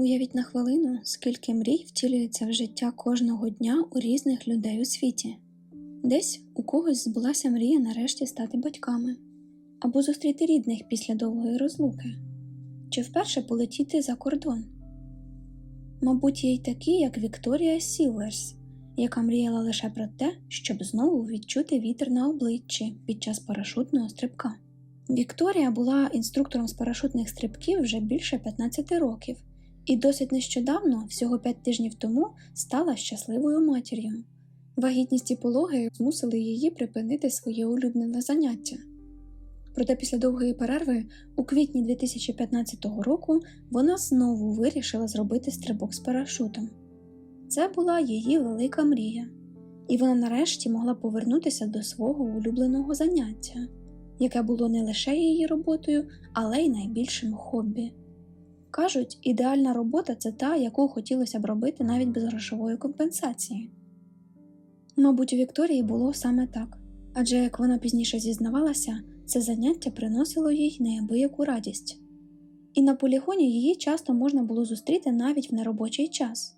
Уявіть на хвилину, скільки мрій втілюється в життя кожного дня у різних людей у світі. Десь у когось збулася мрія нарешті стати батьками, або зустріти рідних після довгої розлуки, чи вперше полетіти за кордон. Мабуть, є й такі, як Вікторія Сілверс, яка мріяла лише про те, щоб знову відчути вітер на обличчі під час парашутного стрибка. Вікторія була інструктором з парашутних стрибків вже більше 15 років і досить нещодавно, всього 5 тижнів тому, стала щасливою матір'ю. Вагітність і пологи змусили її припинити своє улюблене заняття. Проте після довгої перерви у квітні 2015 року вона знову вирішила зробити стрибок з парашутом. Це була її велика мрія, і вона нарешті могла повернутися до свого улюбленого заняття, яке було не лише її роботою, але й найбільшим хобі. Кажуть, ідеальна робота це та, яку хотілося б робити навіть без грошової компенсації. Мабуть, у Вікторії було саме так, адже як вона пізніше зізнавалася, це заняття приносило їй неабияку радість, і на полігоні її часто можна було зустріти навіть в неробочий час.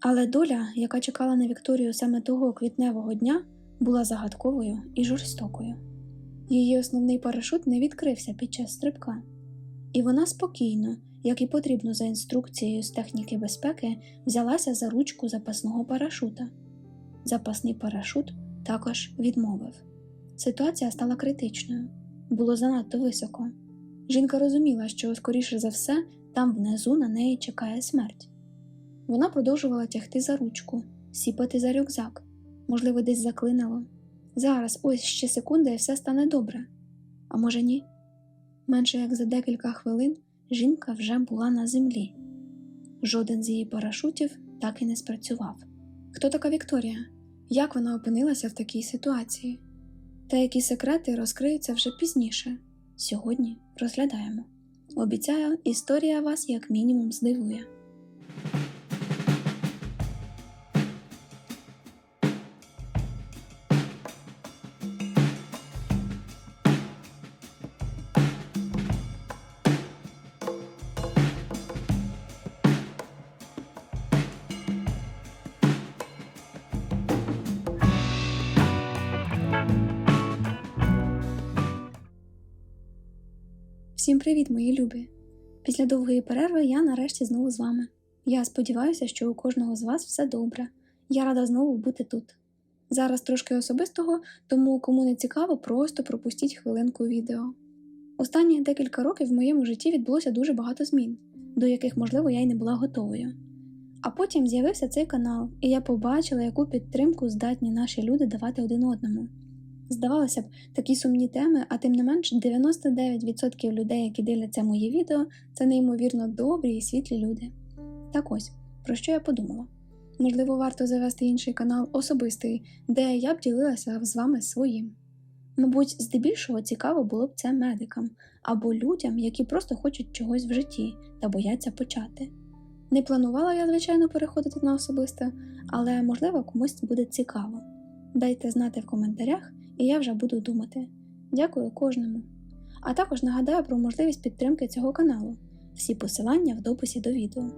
Але доля, яка чекала на Вікторію саме того квітневого дня, була загадковою і жорстокою. Її основний парашут не відкрився під час стрибка, і вона спокійно, як і потрібно за інструкцією з техніки безпеки, взялася за ручку запасного парашута. Запасний парашут також відмовив. Ситуація стала критичною, було занадто високо. Жінка розуміла, що, скоріше за все, там внизу на неї чекає смерть. Вона продовжувала тягти за ручку, сіпати за рюкзак, можливо, десь заклинило. Зараз, ось ще секунда, і все стане добре. А може, ні? Менше як за декілька хвилин жінка вже була на землі. Жоден з її парашутів так і не спрацював. Хто така Вікторія? Як вона опинилася в такій ситуації? Та які секрети розкриються вже пізніше. Сьогодні розглядаємо. Обіцяю, історія вас як мінімум здивує. Всім привіт, мої любі! Після довгої перерви я нарешті знову з вами. Я сподіваюся, що у кожного з вас все добре. Я рада знову бути тут. Зараз трошки особистого, тому кому не цікаво, просто пропустіть хвилинку відео. Останні декілька років в моєму житті відбулося дуже багато змін, до яких, можливо, я й не була готовою. А потім з'явився цей канал, і я побачила, яку підтримку здатні наші люди давати один одному. Здавалося б, такі сумні теми, а тим не менш 99% людей, які дивляться мої відео, це неймовірно добрі і світлі люди. Так ось, про що я подумала? Можливо, варто завести інший канал особистий, де я б ділилася з вами своїм. Мабуть, здебільшого цікаво було б це медикам або людям, які просто хочуть чогось в житті та бояться почати. Не планувала я, звичайно, переходити на особисте, але можливо комусь буде цікаво. Дайте знати в коментарях, і я вже буду думати. Дякую кожному. А також нагадаю про можливість підтримки цього каналу, всі посилання в дописі до відео.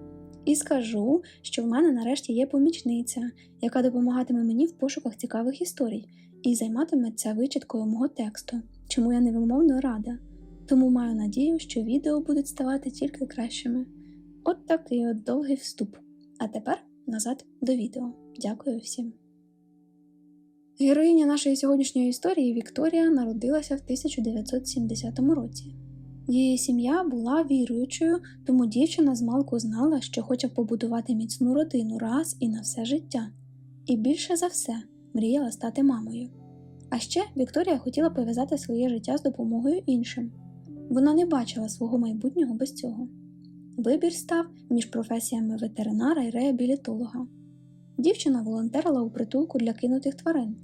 І скажу, що в мене нарешті є помічниця, яка допомагатиме мені в пошуках цікавих історій і займатиметься вичіткою мого тексту, чому я невимовно рада. Тому маю надію, що відео будуть ставати тільки кращими. От такий от довгий вступ. А тепер назад до відео. Дякую всім. Героїня нашої сьогоднішньої історії Вікторія народилася в 1970 році. Її сім'я була віруючою, тому дівчина змалку знала, що хоче побудувати міцну родину раз і на все життя, і більше за все мріяла стати мамою. А ще Вікторія хотіла пов'язати своє життя з допомогою іншим. Вона не бачила свого майбутнього без цього. Вибір став між професіями ветеринара і реабілітолога. Дівчина волонтерила у притулку для кинутих тварин,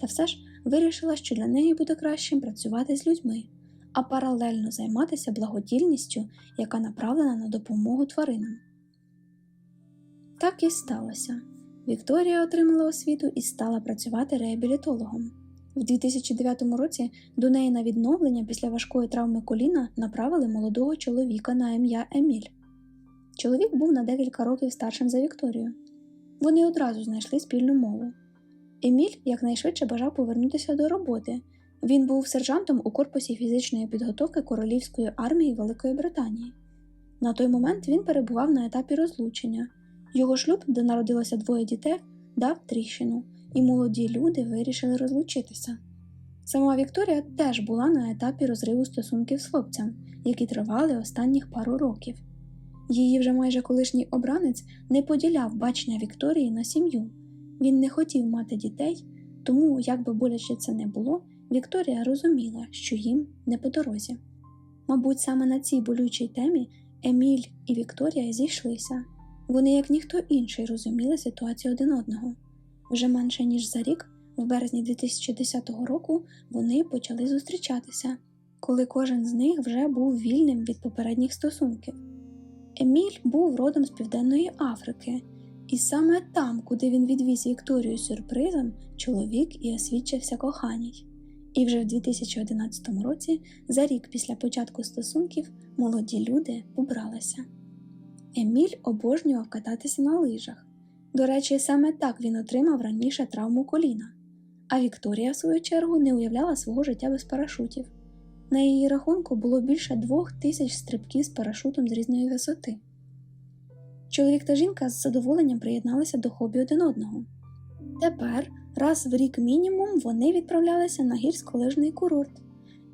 та все ж вирішила, що для неї буде кращим працювати з людьми, а паралельно займатися благодільністю, яка направлена на допомогу тваринам. Так і сталося. Вікторія отримала освіту і стала працювати реабілітологом. В 2009 році до неї на відновлення після важкої травми коліна направили молодого чоловіка на ім'я Еміль. Чоловік був на декілька років старшим за Вікторію. Вони одразу знайшли спільну мову. Еміль якнайшвидше бажав повернутися до роботи. Він був сержантом у корпусі фізичної підготовки Королівської армії Великої Британії. На той момент він перебував на етапі розлучення. Його шлюб, де народилося двоє дітей, дав тріщину, і молоді люди вирішили розлучитися. Сама Вікторія теж була на етапі розриву стосунків з хлопцем, які тривали останніх пару років. Її вже майже колишній обранець не поділяв бачення Вікторії на сім'ю. Він не хотів мати дітей, тому, як би боляче це не було, Вікторія розуміла, що їм не по дорозі. Мабуть, саме на цій болючій темі Еміль і Вікторія зійшлися. Вони, як ніхто інший, розуміли ситуацію один одного. Вже менше ніж за рік, в березні 2010 року, вони почали зустрічатися, коли кожен з них вже був вільним від попередніх стосунків. Еміль був родом з Південної Африки, і саме там, куди він відвіз Вікторію сюрпризом, чоловік і освідчився коханій. І вже в 2011 році, за рік після початку стосунків, молоді люди побралися. Еміль обожнював кататися на лижах. До речі, саме так він отримав раніше травму коліна. А Вікторія, в свою чергу, не уявляла свого життя без парашутів. На її рахунку було більше двох тисяч стрибків з парашутом з різної висоти. Чоловік та жінка з задоволенням приєдналися до хобі один одного. Тепер, раз в рік мінімум, вони відправлялися на гірськолижний курорт.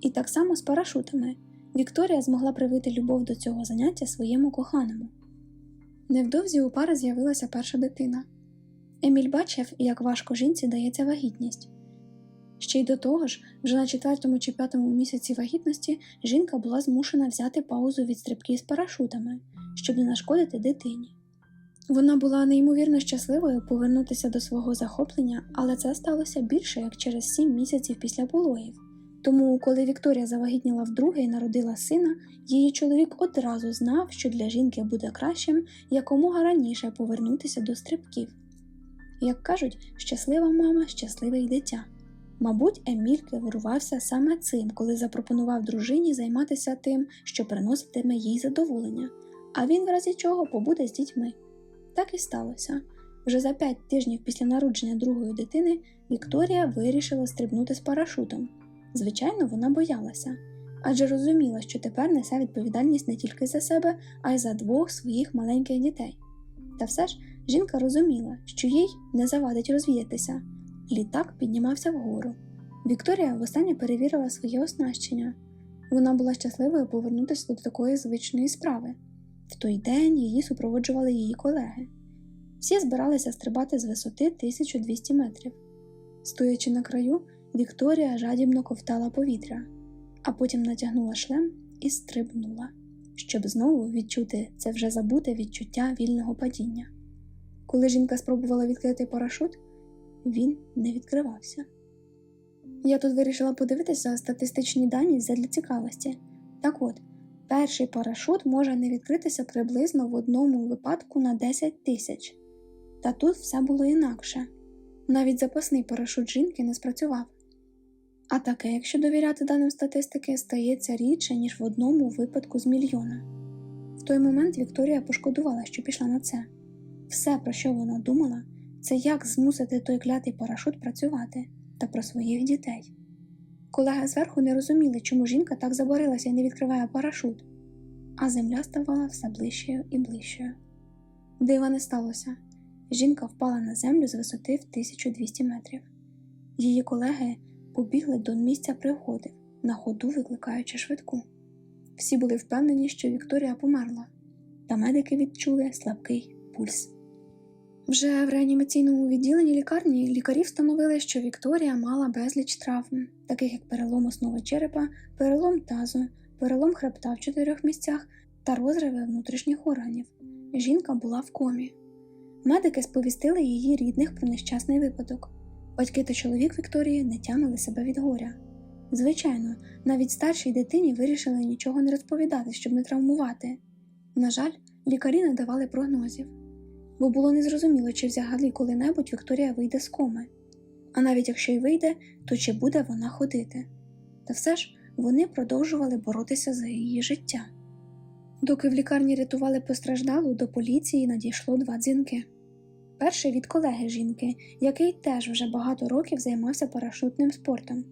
І так само з парашутами. Вікторія змогла привити любов до цього заняття своєму коханому. Невдовзі у пари з'явилася перша дитина. Еміль бачив, як важко жінці дається вагітність. Ще й до того ж, вже на четвертому чи п'ятому місяці вагітності жінка була змушена взяти паузу від стрибків з парашутами, щоб не нашкодити дитині. Вона була неймовірно щасливою повернутися до свого захоплення, але це сталося більше як через сім місяців після пологів. Тому, коли Вікторія завагітніла вдруге і народила сина, її чоловік одразу знав, що для жінки буде кращим якомога раніше повернутися до стрибків. Як кажуть, щаслива мама, щасливе й дитя. Мабуть, Еміль керувався саме цим, коли запропонував дружині займатися тим, що приноситиме їй задоволення, а він, в разі чого, побуде з дітьми. Так і сталося. Вже за п'ять тижнів після народження другої дитини Вікторія вирішила стрибнути з парашутом. Звичайно, вона боялася, адже розуміла, що тепер несе відповідальність не тільки за себе, а й за двох своїх маленьких дітей. Та все ж жінка розуміла, що їй не завадить розвіятися. Літак піднімався вгору. Вікторія востаннє перевірила своє оснащення. Вона була щасливою повернутися до такої звичної справи. В той день її супроводжували її колеги. Всі збиралися стрибати з висоти 1200 метрів. Стоячи на краю, Вікторія жадібно ковтала повітря, а потім натягнула шлем і стрибнула, щоб знову відчути це вже забуте відчуття вільного падіння. Коли жінка спробувала відкрити парашут, він не відкривався. Я тут вирішила подивитися статистичні дані задля цікавості. Так от, перший парашут може не відкритися приблизно в одному випадку на 10 тисяч. Та тут все було інакше. Навіть запасний парашут жінки не спрацював. А таке, якщо довіряти даним статистики, стається рідше, ніж в одному випадку з мільйона. В той момент Вікторія пошкодувала, що пішла на це. Все, про що вона думала, це як змусити той клятий парашут працювати та про своїх дітей. Колеги зверху не розуміли, чому жінка так заборилася і не відкриває парашут, а земля ставала все ближчою і ближчою. Дива не сталося. Жінка впала на землю з висоти в 1200 метрів. Її колеги побігли до місця пригоди, на ходу викликаючи швидку. Всі були впевнені, що Вікторія померла, та медики відчули слабкий пульс. Вже в реанімаційному відділенні лікарні лікарі встановили, що Вікторія мала безліч травм, таких як перелом основи черепа, перелом тазу, перелом хребта в чотирьох місцях та розриви внутрішніх органів. Жінка була в комі. Медики сповістили її рідних про нещасний випадок. Батьки та чоловік Вікторії не тямили себе від горя. Звичайно, навіть старшій дитині вирішили нічого не розповідати, щоб не травмувати. На жаль, лікарі не давали прогнозів, бо було незрозуміло, чи взагалі коли-небудь Вікторія вийде з коми. А навіть якщо й вийде, то чи буде вона ходити. Та все ж вони продовжували боротися за її життя. Доки в лікарні рятували постраждалу, до поліції надійшло два дзвінки. Перший від колеги жінки, який теж вже багато років займався парашутним спортом.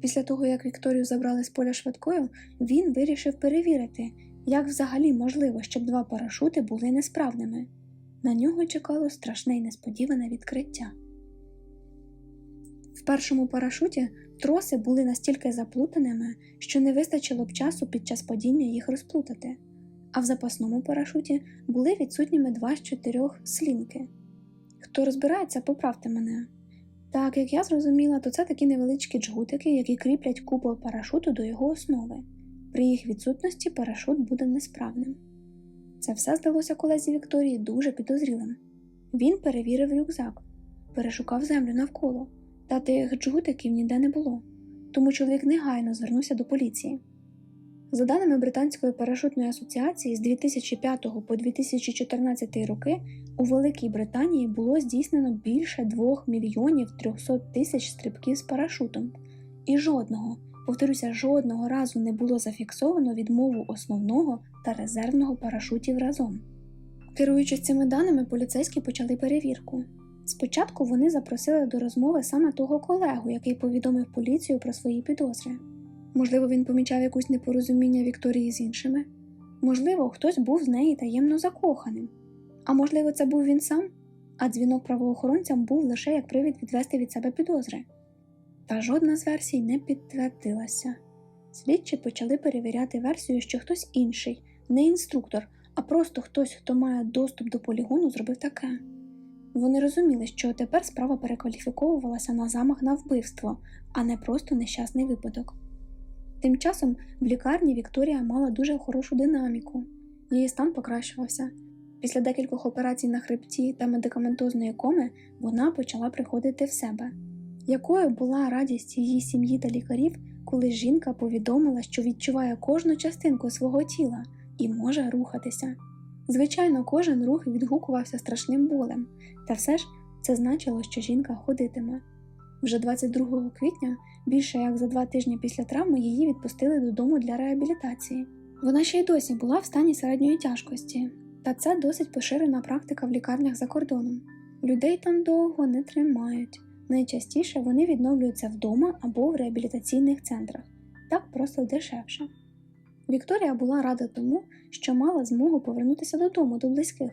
Після того, як Вікторію забрали з поля швидкою, він вирішив перевірити, як взагалі можливо, щоб два парашути були несправними. На нього чекало страшне й несподіване відкриття. В першому парашуті троси були настільки заплутаними, що не вистачило б часу під час падіння їх розплутати, а в запасному парашуті були відсутніми два з чотирьох слінки. Хто розбирається, поправте мене. Так, як я зрозуміла, то це такі невеличкі джгутики, які кріплять купол парашуту до його основи. При їх відсутності парашут буде несправним. Це все здалося колезі Вікторії дуже підозрілим. Він перевірив рюкзак, перешукав землю навколо, та тих джгутиків ніде не було, тому чоловік негайно звернувся до поліції. За даними Британської парашутної асоціації, з 2005 по 2014 роки у Великій Британії було здійснено більше 2 мільйонів 300 тисяч стрибків з парашутом, і жодного, повторюся, жодного разу не було зафіксовано відмову основного та резервного парашутів разом. Керуючись цими даними, поліцейські почали перевірку. Спочатку вони запросили до розмови саме того колегу, який повідомив поліцію про свої підозри. Можливо, він помічав якусь непорозуміння Вікторії з іншими. Можливо, хтось був з неї таємно закоханим. А можливо, це був він сам, а дзвінок правоохоронцям був лише як привід відвести від себе підозри. Та жодна з версій не підтвердилася. Слідчі почали перевіряти версію, що хтось інший, не інструктор, а просто хтось, хто має доступ до полігону, зробив таке. Вони розуміли, що тепер справа перекваліфіковувалася на замах на вбивство, а не просто нещасний випадок. Тим часом в лікарні Вікторія мала дуже хорошу динаміку, її стан покращувався. Після декількох операцій на хребті та медикаментозної коми вона почала приходити в себе. Якою була радість її сім'ї та лікарів, коли жінка повідомила, що відчуває кожну частинку свого тіла і може рухатися? Звичайно, кожен рух відгукувався страшним болем, та все ж це значило, що жінка ходитиме. Вже 22 квітня, більше як за два тижні після травми, її відпустили додому для реабілітації. Вона ще й досі була в стані середньої тяжкості, та це досить поширена практика в лікарнях за кордоном. Людей там довго не тримають. Найчастіше вони відновлюються вдома або в реабілітаційних центрах, так просто дешевше. Вікторія була рада тому, що мала змогу повернутися додому до близьких.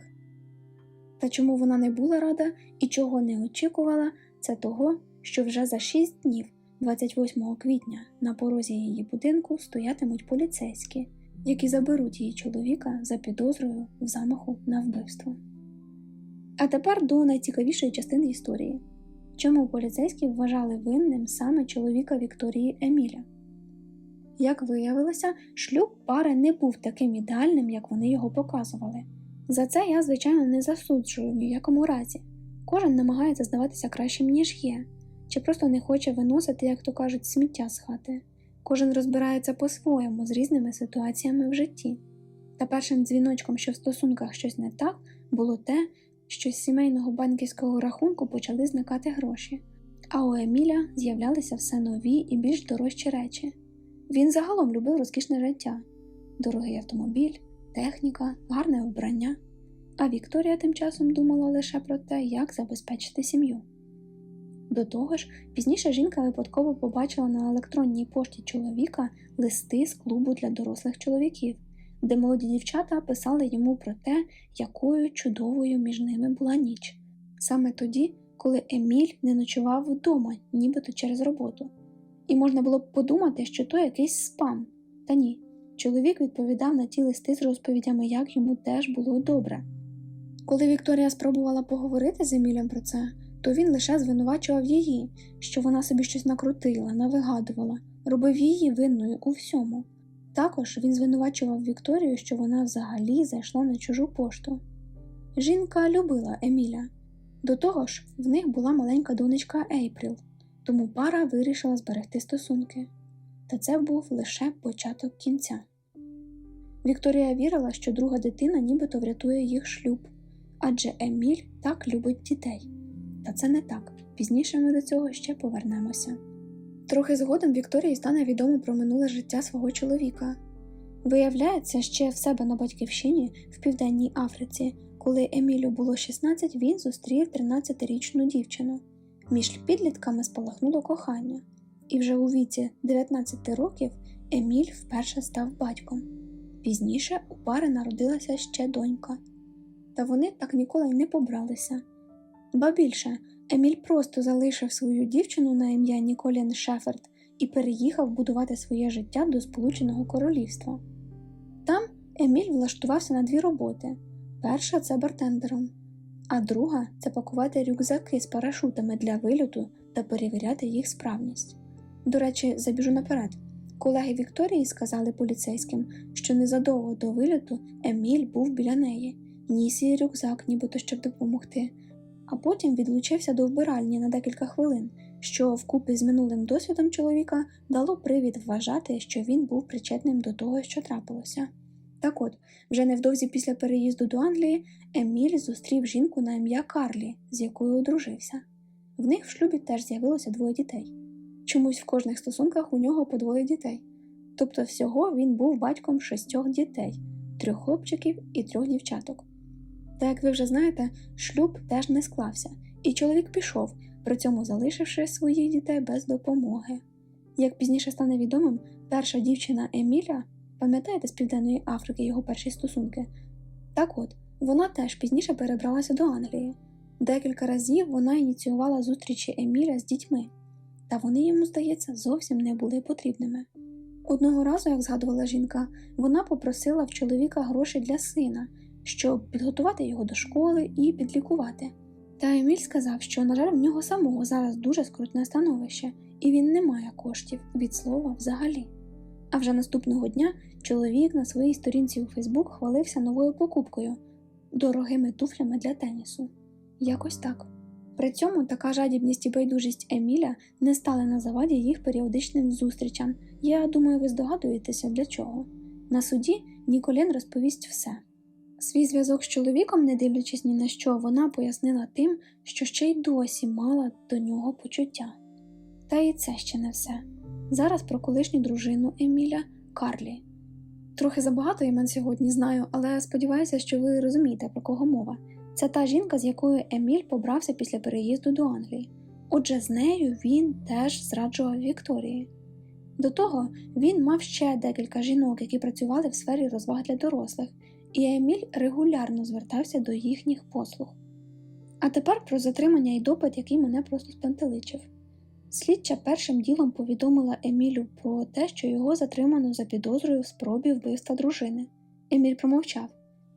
Та чому вона не була рада і чого не очікувала, це того, що вже за 6 днів, 28 квітня, на порозі її будинку стоятимуть поліцейські, які заберуть її чоловіка за підозрою в замаху на вбивство. А тепер до найцікавішої частини історії. Чому поліцейські вважали винним саме чоловіка Вікторії Еміля? Як виявилося, шлюб пари не був таким ідеальним, як вони його показували. За це я, звичайно, не засуджую в ніякому разі. Кожен намагається здаватися кращим, ніж є, чи просто не хоче виносити, як то кажуть, сміття з хати. Кожен розбирається по-своєму з різними ситуаціями в житті. Та першим дзвіночком, що в стосунках щось не так, було те, що з сімейного банківського рахунку почали зникати гроші, а у Еміля з'являлися все нові і більш дорожчі речі. Він загалом любив розкішне життя, дорогий автомобіль, техніка, гарне вбрання. А Вікторія тим часом думала лише про те, як забезпечити сім'ю. До того ж, пізніше жінка випадково побачила на електронній пошті чоловіка листи з клубу для дорослих чоловіків, де молоді дівчата писали йому про те, якою чудовою між ними була ніч, саме тоді, коли Еміль не ночував вдома, нібито через роботу. І можна було б подумати, що то якийсь спам. Та ні, чоловік відповідав на ті листи з розповідями, як йому теж було добре. Коли Вікторія спробувала поговорити з Емілем про це, то він лише звинувачував її, що вона собі щось накрутила, навигадувала, робив її винною у всьому. Також він звинувачував Вікторію, що вона взагалі зайшла на чужу пошту. Жінка любила Еміля. До того ж, в них була маленька донечка Ейпріл, тому пара вирішила зберегти стосунки. Та це був лише початок кінця. Вікторія вірила, що друга дитина нібито врятує їх шлюб, адже Еміль так любить дітей. Та це не так. Пізніше ми до цього ще повернемося. Трохи згодом Вікторії стане відомо про минуле життя свого чоловіка. Виявляється, ще в себе на батьківщині в Південній Африці, коли Емілю було 16, він зустрів 13-річну дівчину. Між підлітками спалахнуло кохання, і вже у віці 19 років Еміль вперше став батьком. Пізніше у пари народилася ще донька. Та вони так ніколи й не побралися. Ба більше, Еміль просто залишив свою дівчину на ім'я Ніколін Шеферд і переїхав будувати своє життя до Сполученого Королівства. Там Еміль влаштувався на дві роботи: перша це бартендером, а друга це пакувати рюкзаки з парашутами для вильоту та перевіряти їх справність. До речі, забіжу наперед. Колеги Вікторії сказали поліцейським, що незадовго до вильоту Еміль був біля неї, ніс їй рюкзак, нібито щоб допомогти, а потім відлучився до вбиральні на декілька хвилин, що вкупі з минулим досвідом чоловіка дало привід вважати, що він був причетним до того, що трапилося. Так от, вже невдовзі після переїзду до Англії Еміль зустрів жінку на ім'я Карлі, з якою одружився. В них в шлюбі теж з'явилося двоє дітей. Чомусь в кожних стосунках у нього по двоє дітей. Тобто всього він був батьком шістьох дітей, трьох хлопчиків і трьох дівчаток. Та, як ви вже знаєте, шлюб теж не склався, і чоловік пішов, при цьому залишивши своїх дітей без допомоги. Як пізніше стане відомим, перша дівчина Еміля, пам'ятаєте з Південної Африки його перші стосунки? Так от, вона теж пізніше перебралася до Англії. Декілька разів вона ініціювала зустрічі Еміля з дітьми, та вони йому, здається, зовсім не були потрібними. Одного разу, як згадувала жінка, вона попросила в чоловіка гроші для сина, щоб підготувати його до школи і підлікувати. Та Еміль сказав, що, на жаль, в нього самого зараз дуже скрутне становище, і він не має коштів від слова взагалі. А вже наступного дня чоловік на своїй сторінці у Фейсбук хвалився новою покупкою дорогими туфлями для тенісу. Якось так. При цьому така жадібність і байдужість Еміля не стали на заваді їх періодичним зустрічам. Я думаю, ви здогадуєтеся для чого. На суді Ніколін розповість все. Свій зв'язок з чоловіком, не дивлячись ні на що, вона пояснила тим, що ще й досі мала до нього почуття. Та і це ще не все. Зараз про колишню дружину Еміля Карлі. Трохи забагато імен сьогодні знаю, але сподіваюся, що ви розумієте, про кого мова. Це та жінка, з якою Еміль побрався після переїзду до Англії. Отже, з нею він теж зраджував Вікторії. До того він мав ще декілька жінок, які працювали в сфері розваг для дорослих, і Еміль регулярно звертався до їхніх послуг. А тепер про затримання і допит, який мене просто спантеличив. Слідча першим ділом повідомила Емілю про те, що його затримано за підозрою в спробі вбивства дружини. Еміль промовчав.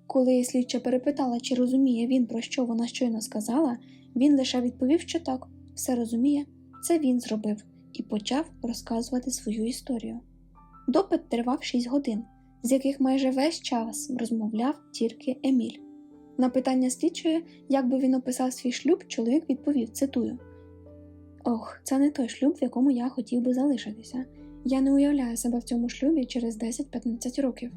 Коли слідча перепитала, чи розуміє він, про що вона щойно сказала, він лише відповів, що так, все розуміє, це він зробив, і почав розказувати свою історію. Допит тривав 6 годин, з яких майже весь час розмовляв тільки Еміль. На питання слідчої, як би він описав свій шлюб, чоловік відповів: цитую: Ох, це не той шлюб, в якому я хотів би залишитися. Я не уявляю себе в цьому шлюбі через 10-15 років.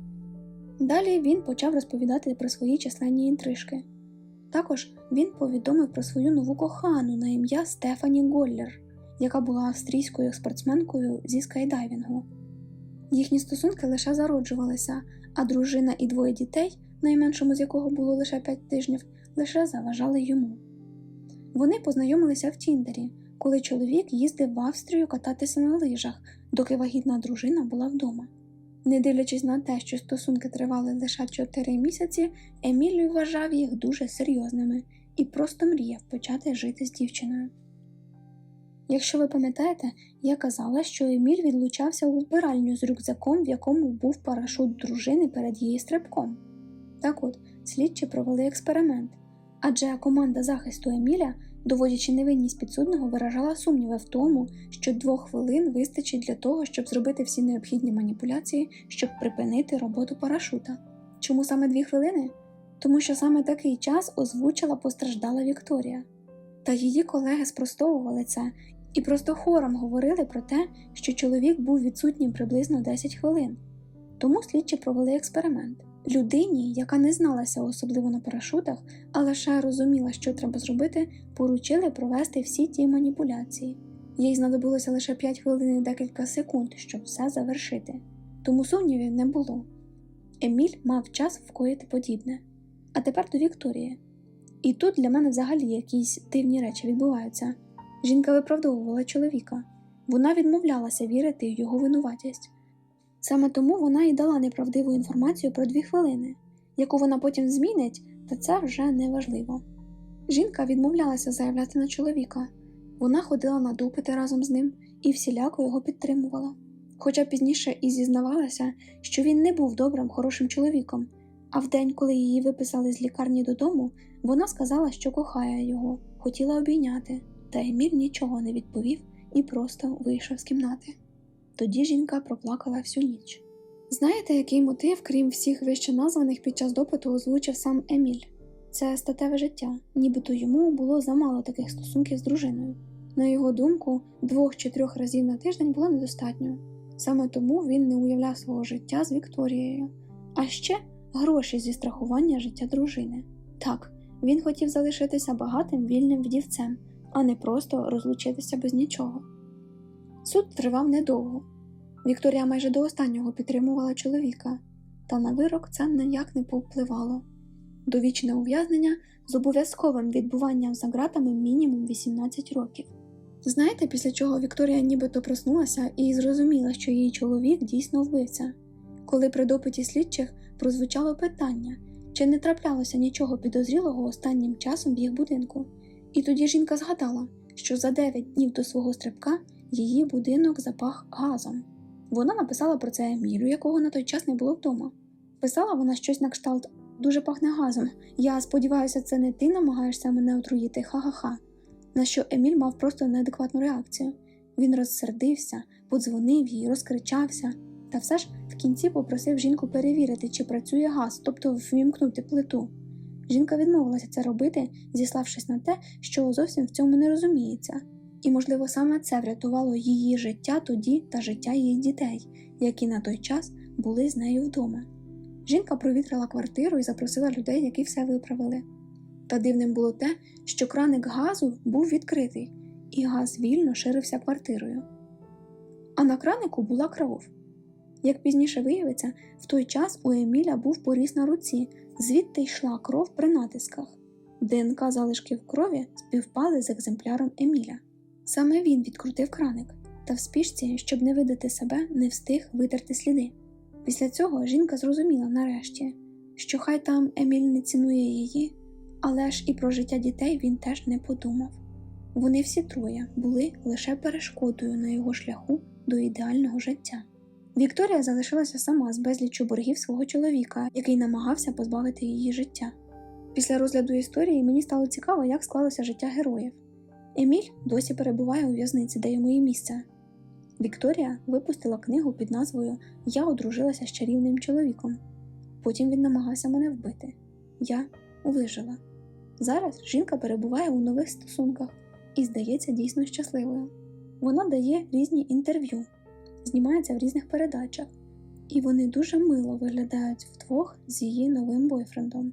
Далі він почав розповідати про свої численні інтрижки. Також він повідомив про свою нову кохану на ім'я Стефані Голлер, яка була австрійською спортсменкою зі скайдайвінгу. Їхні стосунки лише зароджувалися, а дружина і двоє дітей, найменшому з якого було лише 5 тижнів, лише заважали йому. Вони познайомилися в Тіндері, коли чоловік їздив в Австрію кататися на лижах, доки вагітна дружина була вдома. Не дивлячись на те, що стосунки тривали лише 4 місяці, Емілій вважав їх дуже серйозними і просто мріяв почати жити з дівчиною. Якщо ви пам'ятаєте, я казала, що Еміль відлучався у вбиральню з рюкзаком, в якому був парашут дружини перед її стрибком. Так от, слідчі провели експеримент, адже команда захисту Еміля, доводячи невинність підсудного, виражала сумніви в тому, що двох хвилин вистачить для того, щоб зробити всі необхідні маніпуляції, щоб припинити роботу парашута. Чому саме дві хвилини? Тому що саме такий час озвучила постраждала Вікторія. Та її колеги спростовували це і просто хором говорили про те, що чоловік був відсутнім приблизно 10 хвилин. Тому слідчі провели експеримент. Людині, яка не зналася особливо на парашутах, а лише розуміла, що треба зробити, поручили провести всі ті маніпуляції. Їй знадобилося лише 5 хвилин і декілька секунд, щоб все завершити. Тому сумнівів не було. Еміль мав час вкоїти подібне. А тепер до Вікторії. І тут для мене взагалі якісь дивні речі відбуваються. Жінка виправдовувала чоловіка, вона відмовлялася вірити в його винуватість. Саме тому вона і дала неправдиву інформацію про дві хвилини, яку вона потім змінить, та це вже не важливо. Жінка відмовлялася заявляти на чоловіка, вона ходила на допити разом з ним і всіляко його підтримувала. Хоча пізніше і зізнавалася, що він не був добрим, хорошим чоловіком, а в день, коли її виписали з лікарні додому, вона сказала, що кохає його, хотіла обійняти, та Еміль нічого не відповів і просто вийшов з кімнати. Тоді жінка проплакала всю ніч. Знаєте, який мотив, крім всіх вище названих, під час допиту озвучив сам Еміль? Це статеве життя, нібито йому було замало таких стосунків з дружиною. На його думку, двох чи трьох разів на тиждень було недостатньо. Саме тому він не уявляв свого життя з Вікторією, а ще гроші зі страхування життя дружини. Так, він хотів залишитися багатим вільним вдівцем, а не просто розлучитися без нічого. Суд тривав недовго. Вікторія майже до останнього підтримувала чоловіка, та на вирок це ніяк не повпливало. Довічне ув'язнення з обов'язковим відбуванням за ґратами мінімум 18 років. Знаєте, після чого Вікторія нібито проснулася і зрозуміла, що її чоловік дійсно вбивця. Коли при допиті слідчих прозвучало питання, чи не траплялося нічого підозрілого останнім часом в їх будинку, і тоді жінка згадала, що за 9 днів до свого стрибка її будинок запах газом. Вона написала про це Емілю, якого на той час не було вдома. Писала вона щось на кшталт дуже пахне газом. Я сподіваюся, це не ти намагаєшся мене отруїти, ха-ха-ха. На що Еміль мав просто неадекватну реакцію. Він розсердився, подзвонив їй, розкричався, та все ж в кінці попросив жінку перевірити, чи працює газ, тобто ввімкнути плиту. Жінка відмовилася це робити, зіславшись на те, що зовсім в цьому не розуміється, і, можливо, саме це врятувало її життя тоді та життя її дітей, які на той час були з нею вдома. Жінка провітрила квартиру і запросила людей, які все виправили. Та дивним було те, що краник газу був відкритий, і газ вільно ширився квартирою. А на кранику була кров. Як пізніше виявиться, в той час у Еміля був поріз на руці, звідти йшла кров при натисках. ДНК залишків крові співпали з екземпляром Еміля. Саме він відкрутив краник, та в спішці, щоб не видати себе, не встиг витерти сліди. Після цього жінка зрозуміла нарешті, що хай там Еміль не цінує її, але ж і про життя дітей він теж не подумав. Вони всі троє були лише перешкодою на його шляху до ідеального життя. Вікторія залишилася сама з безліччю боргів свого чоловіка, який намагався позбавити її життя. Після розгляду історії мені стало цікаво, як склалося життя героїв. Еміль досі перебуває у в'язниці, де йому і місце. Вікторія випустила книгу під назвою Я одружилася з чарівним чоловіком. Потім він намагався мене вбити. Я вижила. Зараз жінка перебуває у нових стосунках і здається дійсно щасливою. Вона дає різні інтерв'ю, знімається в різних передачах, і вони дуже мило виглядають вдвох з її новим бойфрендом.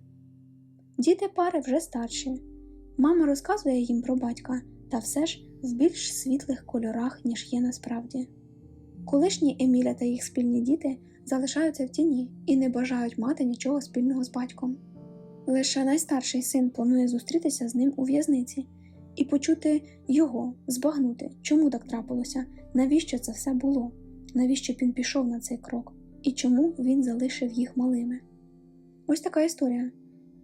Діти пари вже старші. Мама розказує їм про батька, та все ж в більш світлих кольорах, ніж є насправді. Колишні Еміля та їх спільні діти залишаються в тіні і не бажають мати нічого спільного з батьком. Лише найстарший син планує зустрітися з ним у в'язниці і почути його, збагнути, чому так трапилося, навіщо це все було, навіщо він пішов на цей крок, і чому він залишив їх малими. Ось така історія: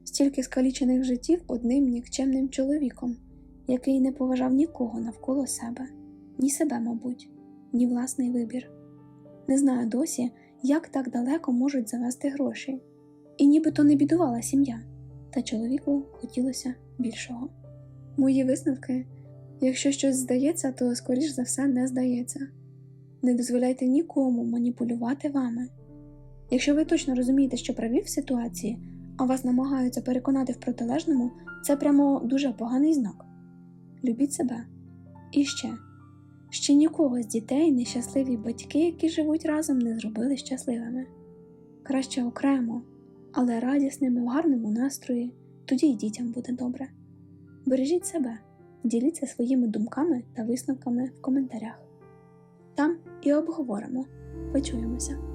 стільки скалічених життів одним нікчемним чоловіком, який не поважав нікого навколо себе, ні себе, мабуть, ні власний вибір. Не знаю досі, як так далеко можуть завести гроші, і нібито не бідувала сім'я та чоловіку хотілося більшого. Мої висновки: якщо щось здається, то скоріш за все не здається. Не дозволяйте нікому маніпулювати вами. Якщо ви точно розумієте, що праві в ситуації, а вас намагаються переконати в протилежному, це прямо дуже поганий знак. Любіть себе. І ще, ще нікого з дітей нещасливі батьки, які живуть разом, не зробили щасливими. Краще окремо але радісними в гарному настрої, тоді й дітям буде добре. Бережіть себе, діліться своїми думками та висновками в коментарях. Там і обговоримо. Почуємося!